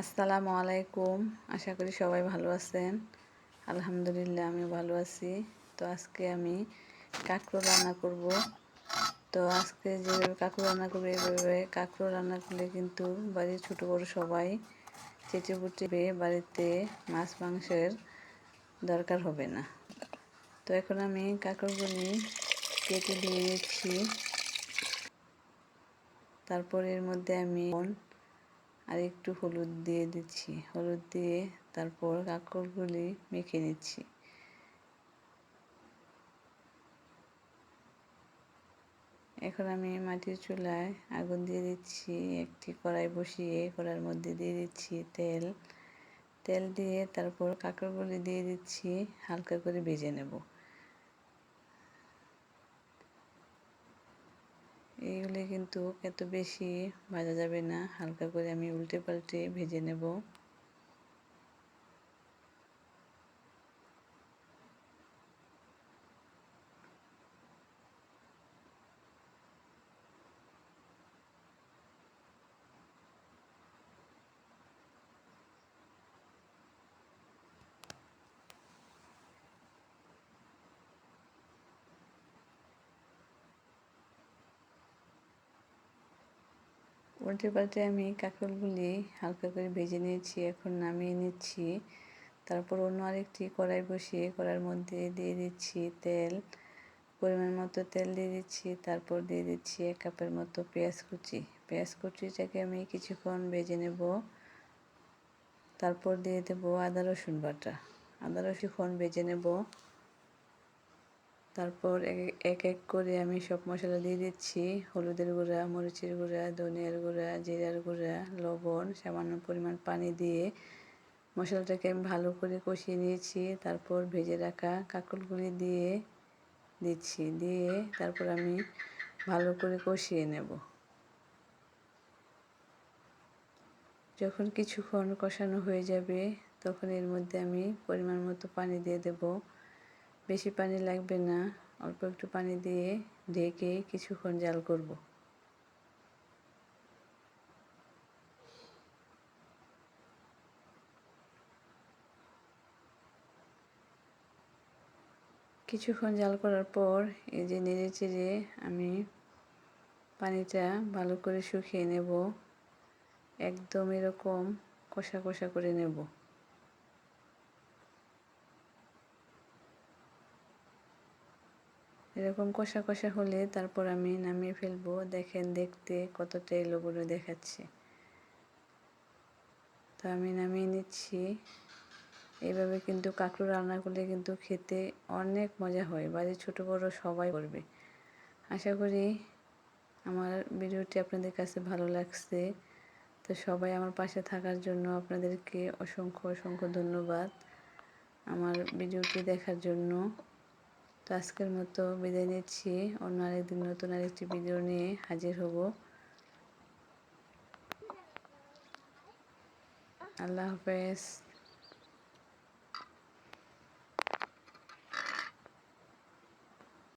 আসসালামু আলাইকুম। আশা করি সবাই ভালো আছেন। আলহামদুলিল্লাহ আমি ভালো আছি। তো আজকে আমি কাঁকড়ো রান্না করব। তো আজকে যেভাবে কাঁকড়ো রান্না করব এইভাবে কাঁকড়ো রান্না করলে কিন্তু বাড়ির ছোটো বড়ো সবাই চেটে পুটে বাড়িতে মাছ মাংসের দরকার হবে না। তো এখন আমি কাঁকড়গুলি কেটে দিয়ে দিচ্ছি তারপর এর মধ্যে আমি আর একটু হলুদ দিয়ে দিচ্ছি। হলুদ দিয়ে তারপর কাঁকড়গুলি মেখে নিচ্ছি। এখন আমি মাটির চুলায় আগুন দিয়ে দিচ্ছি, একটি কড়াই বসিয়ে কড়ার মধ্যে দিয়ে দিচ্ছি তেল। তেল দিয়ে তারপর কাঁকড়গুলি দিয়ে দিচ্ছি, হালকা করে ভেজে নেব। কিন্তু এত বেশি ভাজা যাবে না হালকা করে আমি উল্টে পাল্টে ভেজে নেব। উল্টে পাল্টে আমি কাঁকরোলগুলি হালকা করে ভেজে নিয়েছি, এখন নামিয়ে নিচ্ছি। তারপর অন্য আরেকটি কড়াই বসিয়ে কড়ার মধ্যে দিয়ে দিচ্ছি তেল, পরিমাণ মতো তেল দিয়ে দিচ্ছি, তারপর দিয়ে দিচ্ছি এক কাপের মতো পেঁয়াজ কুচি। পেঁয়াজ কুচিটাকে আমি কিছুক্ষণ ভেজে নেব। তারপর দিয়ে দেবো আদা রসুন বাটা। আদা রসুন ভেজে নেব। তারপর এক এক করে আমি সব মশলা দিয়ে দিচ্ছি। হলুদের গুঁড়া, মরিচের গুঁড়া, ধনিয়ার গুঁড়া, জিরার গুঁড়া, লবণ, সামান্য পরিমাণ পানি দিয়ে মশলাটাকে আমি ভালো করে কষিয়ে নিয়েছি। তারপর ভেজে রাখা কাকলগুলি দিয়ে দিচ্ছি। দিয়ে তারপর আমি ভালো করে কষিয়ে নেব। যখন কিছুক্ষণ কষানো হয়ে যাবে, তখন এর মধ্যে আমি পরিমাণ মতো পানি দিয়ে দেবো। বেশি পানি লাগবে না, অল্প একটু পানি দিয়ে ঢেকে কিছুক্ষণ জাল করব। কিছুক্ষণ জাল করার পর এই যে নেড়ে চেড়ে আমি পানিটা ভালো করে শুকিয়ে নেব, একদম এরকম কষা কষা করে নেব। এরকম কষা কষা হলে তারপর আমি নামিয়ে ফেলব। দেখেন দেখতে কতটা এলো বলে দেখাচ্ছে। তো আমি নামিয়ে নিচ্ছি। এইভাবে কিন্তু কাঁকড়ো রান্না করলে কিন্তু খেতে অনেক মজা হয়। বাড়ির ছোট বড় সবাই করবে। আশা করি আমার ভিডিওটি আপনাদের কাছে ভালো লাগছে। তো সবাই আমার পাশে থাকার জন্য আপনাদেরকে অসংখ্য অসংখ্য ধন্যবাদ আমার ভিডিওটি দেখার জন্য। তো আজকের মতো বিদায় নিচ্ছি। অন্য আরেকদিন নতুন আরেকটি ভিডিও নিয়ে হাজির হব। আল্লাহ হাফেজ।